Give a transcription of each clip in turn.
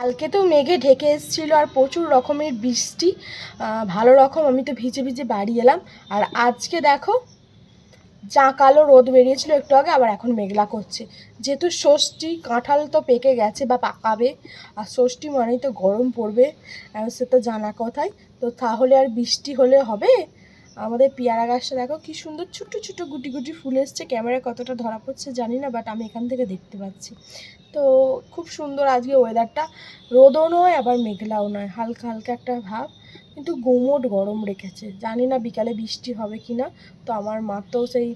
কালকে তো মেঘে ঢেকে এসেছিল আর প্রচুর রকমের বৃষ্টি ভালো রকম আমি তো ভিজে ভিজে বাড়ি এলাম। আর আজকে দেখো, যা কালো রোদ বেরিয়েছিল একটু আগে, আবার এখন মেঘলা করছে। যেহেতু ষষ্ঠী, কাঁঠাল তো পেকে গেছে বা পাকাবে, আর ষষ্ঠী মানেই তো গরম পড়বে সে তো জানা কথাই। তো তাহলে আর বৃষ্টি হলে হবে? আমাদের পেয়ারা গাছটা দেখো, কি সুন্দর ছোট ছোট গুটি গুটি ফুল এসছে। ক্যামেরায় কতটা ধরা পড়ছে জানি না বাট আমি এখান থেকে দেখতে পাচ্ছি। তো খুব সুন্দর আজকে ওয়েদারটা রোদও নয়, আবার মেঘলাও নয়, হালকা হালকা একটা ভাব। কিন্তু গুমোট গরম রেখেছে। জানি না বিকালে বৃষ্টি হবে কি না তো আমার মা তো সেই,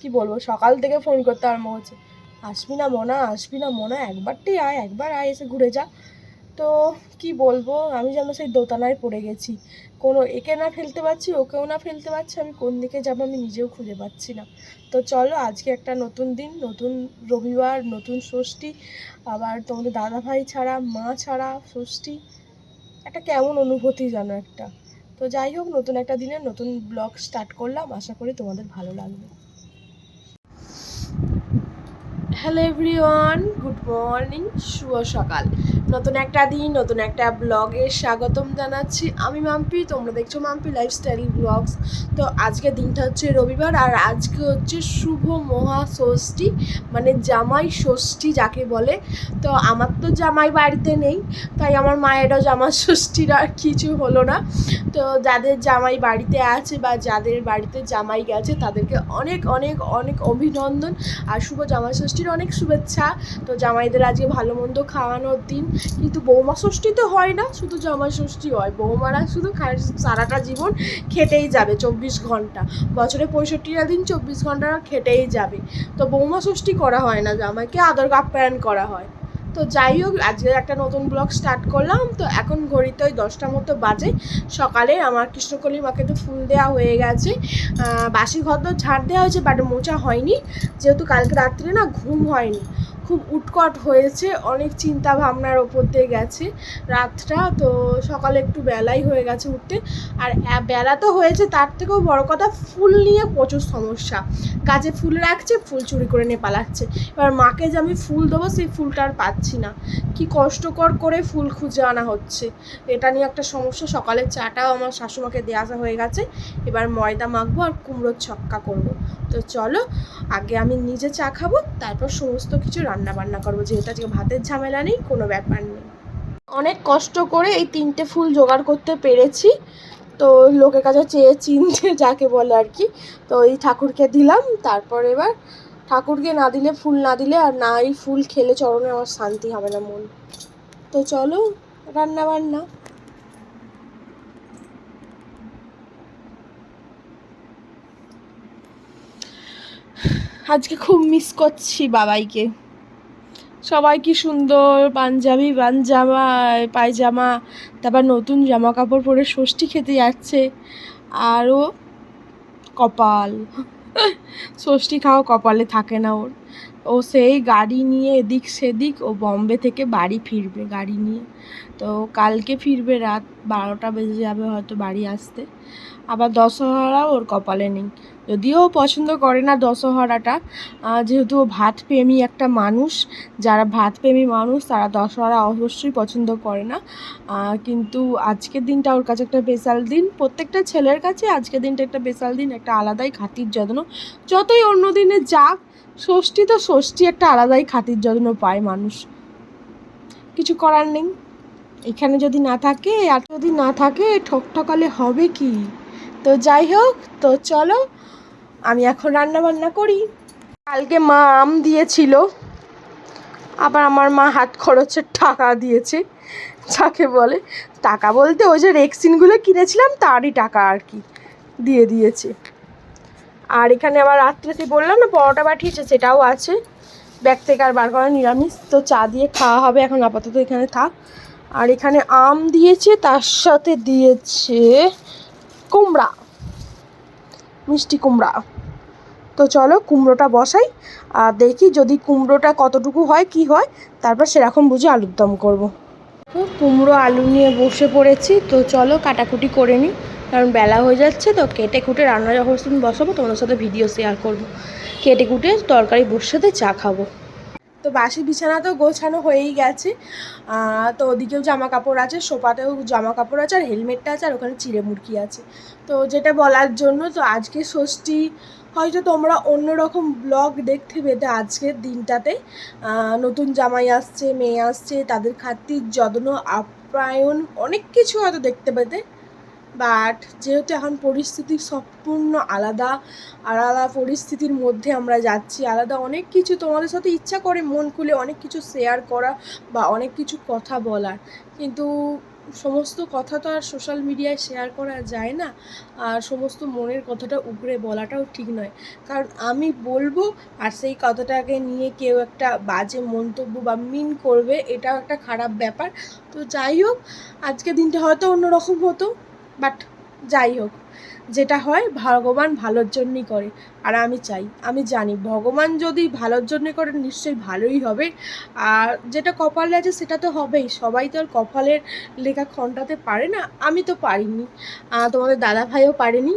কি বলব, সকাল থেকে ফোন করতে আরম্ভ হচ্ছে আসবি না মোনা, আসবি না মোনা, একবারটি আয়, একবার আয়, এসে ঘুরে যা। তো কি বলব, আমি যেন সেই দোতানায় পড়ে গেছি। কোনো একে না ফেলতে পারছি, ওকেও না ফেলতে পারছি, আমি কোন দিকে যাব আমি নিজেও খুঁজে পাচ্ছি না। তো চলো, আজকে একটা নতুন দিন, নতুন রবিবার, নতুন ষষ্ঠী, আবার তোমাদের দাদা ভাই ছাড়া, মা ছাড়া ষষ্ঠী। একটা কেমন অনুভূতি জানো একটা। তো যাই হোক, নতুন একটা দিনে নতুন ব্লগ স্টার্ট করলাম, আশা করি তোমাদের ভালো লাগবে। হ্যালো এভরিওয়ান, গুড মর্নিং, শুভ সকাল। নতুন একটা দিন, নতুন একটা ব্লগে স্বাগতম জানাচ্ছি। আমি মাম্পি, তোমরা দেখছ মাম্পি লাইফস্টাইল ব্লগস তো আজকে দিনটা হচ্ছে রবিবার, আর আজকে হচ্ছে শুভ মহা ষষ্ঠী মানে জামাই ষষ্ঠী যাকে বলে। তো আমার তো জামাই বাড়িতে নেই, তাই আমার মায়েরও জামা ষষ্ঠীর আর কিছু হলো না। তো যাদের জামাই বাড়িতে আছে বা যাদের বাড়িতে জামাই গেছে, তাদেরকে অনেক অনেক অনেক অভিনন্দন। আর শুভ জামাই ষষ্ঠীর অনেক শুভেচ্ছা। তো জামাইদের আজকে ভালো মন্দ খাওয়ানোর দিন। কিন্তু বৌমা ষষ্ঠী তো হয় না, শুধু জামাই ষষ্ঠী হয়। বৌমারা শুধু সারাটা জীবন খেটেই যাবে চব্বিশ ঘণ্টা। বছরে পঁয়ষট্টিটা দিন চব্বিশ ঘণ্টা খেটেই যাবে। তো বৌমা ষষ্ঠী করা হয় না, জামাইকে আদর আপ্যায়ন করা হয়। তো যাই হোক, আজকে একটা নতুন ব্লগ স্টার্ট করলাম। তো এখন ঘড়িতে ওই দশটার মতো বাজে। সকালে আমার কৃষ্ণকলি মাকে তো ফুল দেওয়া হয়ে গেছে। বাসি ঘর তো ঝাড় দেওয়া হয়েছে বাট মোচা হয়নি। যেহেতু কালকে রাত্রে না ঘুম হয়নি। খুব উটকট হয়েছে, অনেক চিন্তা ভাবনার ওপর দিয়ে গেছে রাতটা। তো সকালে একটু বেলাই হয়ে গেছে উঠতে। আর বেলা তো হয়েছে, তার থেকেও বড় কথা ফুল নিয়ে প্রচুর সমস্যা। গাছে ফুল রাখছে, ফুল চুরি করে নিয়ে পালাচ্ছে। এবার মাকে যে আমি ফুল দেবো, সেই ফুলটা আর পাচ্ছি না। কি কষ্টকর করে ফুল খুঁজে আনা হচ্ছে। এটা নিয়ে একটা সমস্যা। সকালের চাটাও আমার শাশুমাকে দিয়ে আসা হয়ে গেছে। এবার ময়দা মাখবো আর কুমড়োর ছক্কা করব। তো চলো, আগে আমি নিজে চা খাব, তারপর সমস্ত কিছু রান্না বান্না করব, যেহেতু আজকে ভাতের ঝামেলা নেই, কোনো ব্যাপার নেই। অনেক কষ্ট করে এই তিনটে ফুল জোগাড় করতে পেরেছি। তো লোকের কাছে চেয়ে চিনতে, যাকে বলে আর কি। তো এই ঠাকুরকে দিলাম, তারপর এবার ঠাকুরকে না দিলে, ফুল না দিলে আর না এই ফুল খেলে চরণে আমার শান্তি হবে না মন। তো চলো রান্না বান্না আজকে খুব মিস করছি বাবাইকে। সবাই কি সুন্দর, পাঞ্জাবি, পাঞ্জামা, পায়জামা, তারপর নতুন জামা কাপড় পরে ষষ্ঠী খেতে যাচ্ছে, আরও কপাল। ষষ্ঠী খাওয়া কপালে থাকে না ওর। ও সেই গাড়ি নিয়ে এদিক সেদিক, ও বম্বে থেকে বাড়ি ফিরবে গাড়ি নিয়ে। তো কালকে ফিরবে রাত বারোটা বেজে যাবে হয়তো বাড়ি আসতে। আবার দশহরা ওর কপালে নেই। যদিও পছন্দ করে না দশহরাটা যেহেতু ও ভাতপ্রেমী একটা মানুষ, যারা ভাতপ্রেমী মানুষ তারা দশহরা অবশ্যই পছন্দ করে না। কিন্তু আজকের দিনটা ওর কাছে একটা স্পেশাল দিন। প্রত্যেকটা ছেলের কাছে আজকের দিনটা একটা স্পেশাল দিন, একটা আলাদাই খাতির যত্ন। যতই অন্য দিনে যাক, ষষ্ঠী তো ষষ্ঠী একটা আলাদাই খাতির যত্ন পায় মানুষ। কিছু করার নেই। এখানে যদি না থাকে, আর যদি না থাকে, ঠকঠকালে হবে কি? তো যাই হোক, তো চলো আমি এখন রান্না বান্না করি। কালকে মা আম দিয়েছিল, আবার আমার মা হাত খরচের টাকা দিয়েছে, যাকে বলে। টাকা বলতে ওই যে রেক্সিনগুলো কিনেছিলাম, তারই টাকা আর কি দিয়ে দিয়েছে। আর এখানে আবার রাত্রেতে বললাম না, পরোটা পাঠিয়েছে, সেটাও আছে। ব্যাগ থেকে আর বার করা নিরামিষ, তো চা দিয়ে খাওয়া হবে এখন, আপাতত এখানে থাক। আর এখানে আম দিয়েছে, তার সাথে দিয়েছে কুমড়া। মিষ্টি কুমড়া। তো চলো কুমড়োটা বসাই আর দেখি যদি কুমড়োটা কতটুকু হয়, কি হয়, তারপর সেরকম বুঝে আলুর দম করব। কুমড়ো আলু নিয়ে বসে পড়েছি, তো চলো কাটাকুটি করে নিই, কারণ বেলা হয়ে যাচ্ছে, তো কেটে কুটে রান্না যখন বসাবো তোমার সাথে ভিডিও শেয়ার করব। কেটে কুটে তরকারি বসাতে চা খাব। তো বাসি বিছানা তো গোছানো হয়েই গেছে। তো ওদিকেও জামা কাপড় আছে, সোফাতেও জামা কাপড় আছে, আর হেলমেটটা আছে, আর ওখানে চিড়ে মুরগি আছে। তো যেটা বলার জন্য, তো আজকে ষষ্ঠী, হয়তো তোমরা অন্যরকম ব্লগ দেখতে পেতে আজকের দিনটাতে। নতুন জামাই আসছে, মেয়ে আসছে, তাদের খাতির, যত্ন, আপ্যায়ন, অনেক কিছু হয়তো দেখতে পেতে। বাট যেহেতু এখন পরিস্থিতি সম্পূর্ণ আলাদা আলাদা পরিস্থিতির মধ্যে আমরা যাচ্ছি, আলাদা অনেক কিছু তোমাদের সাথে ইচ্ছা করে মন খুলে অনেক কিছু শেয়ার করা বা অনেক কিছু কথা বলার। কিন্তু সমস্ত কথা তো আর সোশ্যাল মিডিয়ায় শেয়ার করা যায় না। আর সমস্ত মনের কথাটা উপরে বলাটাও ঠিক নয়। কারণ আমি বলব, আর সেই কথাটাকে নিয়ে কেউ একটা বাজে মন্তব্য বা মিন করবে, এটাও একটা খারাপ ব্যাপার। তো যাই হোক আজকে দিনটা হয়তো অন্যরকম হতো। বাট যাই হোক, যেটা হয় ভগবান ভালোর জন্যই করে, আর আমি চাই, আমি জানি ভগবান যদি ভালোর জন্যই করে নিশ্চয়ই ভালোই হবে, আর যেটা কপালে আছে সেটা তো হবেই, সবাই তো আর কপালের লেখা খণ্ডাতে পারে না, আমি তো পারিনি তোমাদের দাদা ভাইও পারেনি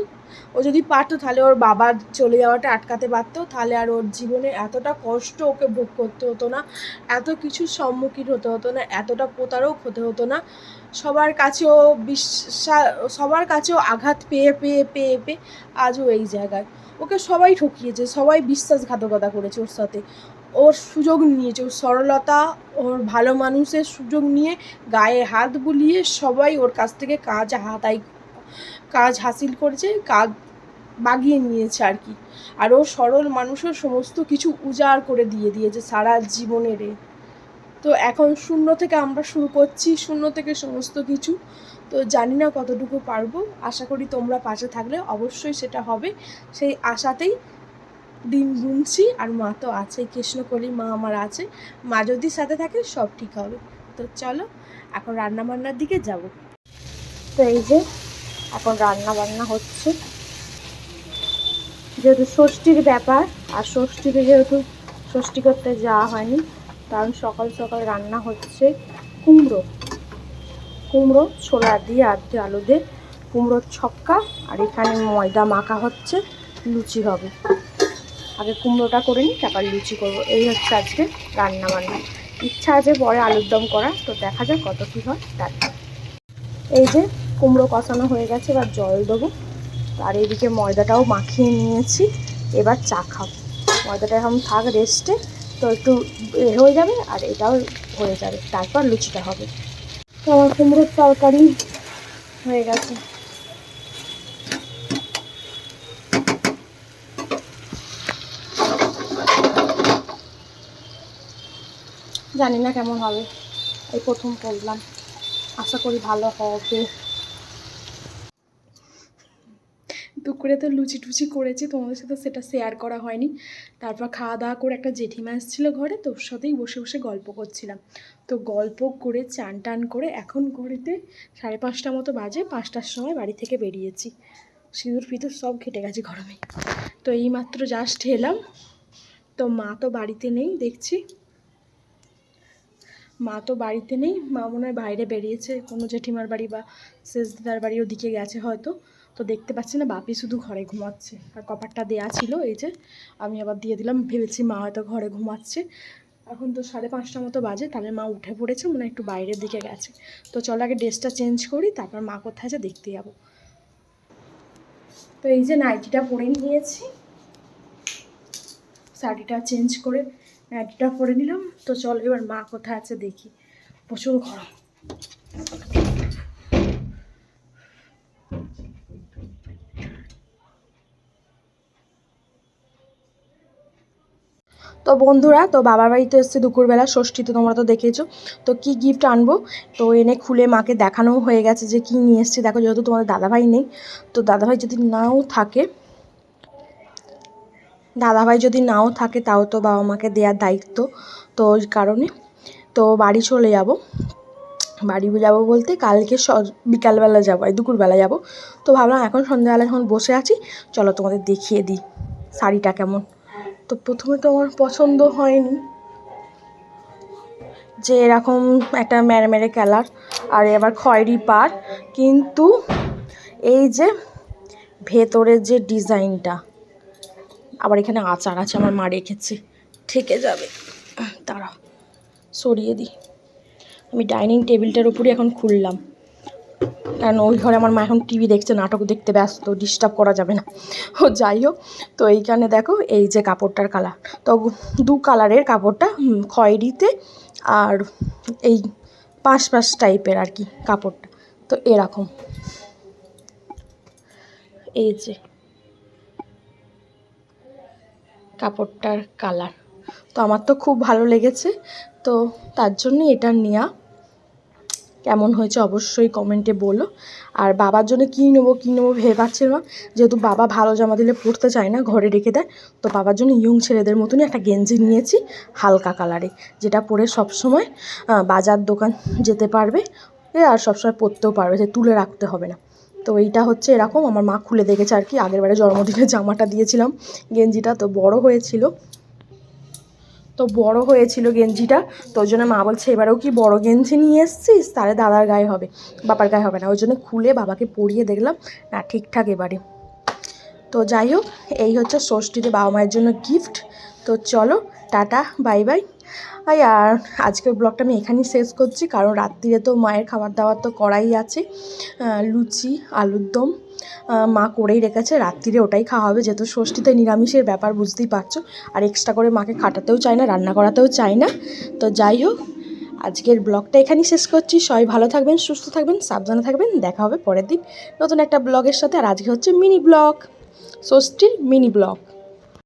ও যদি পারতো তাহলে ওর বাবার চলে যাওয়াটা আটকাতে পারতো, তাহলে আর ওর জীবনে এতটা কষ্ট ওকে ভোগ করতে হতো না, এত কিছুর সম্মুখীন হতে হতো না, এতটা প্রতারক হতে হতো না। সবার কাছেও বিশ্বাস, সবার কাছেও আঘাত পেয়ে পেয়ে পেয়ে পেয়ে আজও এই জায়গায়। ওকে সবাই ঠকিয়েছে, সবাই বিশ্বাসঘাতকতা করেছে ওর সাথে। ওর সুযোগ নিয়েছে, ওর সরলতা, ওর ভালো মানুষের সুযোগ নিয়ে গায়ে হাত বুলিয়ে সবাই ওর কাছ থেকে কাজ হাতাই কাজ হাসিল করেছে, কাজ বাগিয়ে নিয়েছে আর কি। আর ও সরল মানুষের সমস্ত কিছু উজাড় করে দিয়ে দিয়েছে সারা জীবনের। তো এখন শূন্য থেকে আমরা শুরু করছি, শূন্য থেকে সমস্ত কিছু। তো জানি না কতটুকু পারব, আশা করি তোমরা পাশে থাকলে অবশ্যই সেটা হবে। সেই আশাতেই দিন গুনছি আর মা তো আছে, কৃষ্ণকলি মা আমার আছে। মা যদি সাথে থাকে সব ঠিক হবে। তো চলো, এখন রান্না বান্নার দিকে যাব। তো এই যে এখন রান্না বান্না হচ্ছে। যেহেতু ষষ্ঠীর ব্যাপার, আর ষষ্ঠীতে যেহেতু ষষ্ঠী করতে যাওয়া হয়নি, কারণ সকাল সকাল রান্না হচ্ছে কুমড়ো। কুমড়ো, ছোলা দিয়ে দিয়ে আলু দিয়ে কুমড়োর ছক্কা, আর এখানে ময়দা মাখা হচ্ছে, লুচি হবে। আগে কুমড়োটা করে নিই, তারপর লুচি করব। এই হচ্ছে আজকে রান্না বান্না। ইচ্ছা আছে পরে আলুর দম করা তো দেখা যাক কত কী হয় তারপর এই যে কুমড়ো কষানো হয়ে গেছে, এবার জল দেবো। আর এদিকে ময়দাটাও মাখিয়ে নিয়েছি, এবার চা খাব। ময়দাটা এখন থাক রেস্টে তো একটু হয়ে যাবে আর এটাও হয়ে যাবে, তারপর লুচিটা হবে। তো আমার কুমড়োর তরকারি হয়ে গেছে। জানি না কেমন হবে, এই প্রথম করলাম। আশা করি ভালো হবে। দুপুরে তো লুচি টুচি করেছি, তোমাদের সাথে সেটা শেয়ার করা হয়নি। তারপর খাওয়া দাওয়া করে একটা জেঠিমা এসেছিল ঘরে, তোর সাথেই বসে বসে গল্প করছিলাম। তো গল্প করে, চান টান করে এখন ঘড়িতে সাড়ে পাঁচটা মতো বাজে, পাঁচটার সময় বাড়ি থেকে বেরিয়েছি। সিঁদুর ফিঁদুর সব ঘেটে গেছে গরমে। তো এইমাত্র জাস্ট এলাম। তো মা তো বাড়িতে নেই, দেখছি। মা তো বাড়িতে নেই, মা মনে হয় বাইরে বেরিয়েছে, কোনো জেঠিমার বাড়ি বা শেষদার বাড়ি ওদিকে গেছে হয়তো। তো দেখতে পাচ্ছি না, বাপি শুধু ঘরে ঘুমাচ্ছে। আর কপারটা দেয়া ছিল, এই যে আমি আবার দিয়ে দিলাম, ভেবেছি মা হয়তো ঘরে ঘুমাচ্ছে। এখন তো সাড়ে পাঁচটা মতো বাজে, তাহলে মা উঠে পড়েছে, মনে একটু বাইরের দিকে গেছে। তো চলো আগে ড্রেসটা চেঞ্জ করি, তারপর মা কোথায় আছে দেখতে যাব। তো এই যে নাইটিটা পরে নিয়েছি। শাড়িটা চেঞ্জ করে নাইটিটা পরে নিলাম। তো চলো এবার মা কোথায় আছে দেখি। প্রচুর গরম। তো বন্ধুরা, তো বাবার বাড়িতে এসছে দুপুরবেলা, ষষ্ঠী তো তোমরা তো দেখেছ। তো কি গিফট আনব? তো এনে খুলে মাকে দেখানোও হয়ে গেছে যে কি নিয়ে এসছে। দেখো, যেহেতু তোমাদের দাদাভাই নেই, তো দাদাভাই যদি নাও থাকে, দাদাভাই যদি নাও থাকে, তাও তো বাবা মাকে দেওয়ার দায়িত্ব তো ওই কারণে। তো বাড়ি চলে যাব। বাড়ি যাব বলতে কালকে বিকালবেলা যাব দুপুরবেলা যাব। তো ভাবলাম এখন সন্ধ্যাবেলা যখন বসে আছি, চলো তোমাদের দেখিয়ে দিই শাড়িটা কেমন। তো প্রথমে তো আমার পছন্দ হয়নি যে এরকম একটা মেরে মেরে কালার আর এবার খয়েরি পার। কিন্তু এই যে ভেতরের যে ডিজাইনটা, আবার এখানে আচার আছে আমার মা রেখেছে, ঠেকে যাবে। তারা সরিয়ে দিই। আমি ডাইনিং টেবিলটার উপরে এখন খুললাম। কারণ ওই ঘরে আমার মা এখন টিভি দেখছে, নাটক দেখতে ব্যস্ত ডিস্টার্ব করা যাবে না। ও যাই হোক, তো এইখানে দেখো, এই যে কাপড়টার কালার তো দু কালারের কাপড়টা খয়েরিতে আর এই পাঁচ পাঁচ টাইপের আর কি কাপড়টা। তো এরকম। এই যে কাপড়টার কালার তো আমার তো খুব ভালো লেগেছে, তো তার জন্য এটা নেওয়া। কেমন হয়েছে অবশ্যই কমেন্টে বলো। আর বাবার জন্য কী নেব কী নেব ভেবে পাচ্ছিলাম যেহেতু বাবা ভালো জামা দিলে পরতে চায় না, ঘরে রেখে দেয়। তো বাবার জন্য ইয়ং ছেলেদের মতনই একটা গেঞ্জি নিয়েছি, হালকা কালারে, যেটা পরে সবসময় বাজার দোকান যেতে পারবে। আর সবসময় পরতেও পারবে, যে তুলে রাখতে হবে না। তো এইটা হচ্ছে এরকম, আমার মা খুলে দেখেছে আর কি। আগের বারে জন্মদিনে জামাটা দিয়েছিলাম, গেঞ্জিটা তো বড় হয়েছিল। তো বড় হয়েছিল গেঞ্জিটা, তো ওই জন্য মা বলছে, এবারেও কি বড় গেঞ্জি নিয়ে এসছিস? তাহলে দাদার গায়ে হবে, বাবার গায়ে হবে না। ওই জন্য খুলে বাবাকে পরিয়ে দেখলাম, না, ঠিকঠাক এবারে। তো যাই হোক, এই হচ্ছে ষষ্ঠীতে বাবা মায়ের জন্য গিফট তো চলো, টাটা, বাই বাই। আই, আর আজকের ব্লগটা আমি এখানেই শেষ করছি, কারণ রাত্রিরে তো মায়ের খাবার দাবার তো করাই আছে। লুচি, আলুর দম মা করেই রেখেছে। রাত্রিরে ওটাই খাওয়া হবে, যেহেতু ষষ্ঠীতে নিরামিষের ব্যাপার, বুঝতেই পারছ। আর এক্সট্রা করে মাকে খাটাতেও চায় না, রান্না করাতেও চায় না। তো যাই হোক, আজকের ব্লগটা এখানেই শেষ করছি। সবাই ভালো থাকবেন, সুস্থ থাকবেন, সাবধানে থাকবেন। দেখা হবে পরের দিন নতুন একটা ব্লগের সাথে। আর আজকে হচ্ছে মিনি ব্লগ ষষ্ঠীর মিনি ব্লগ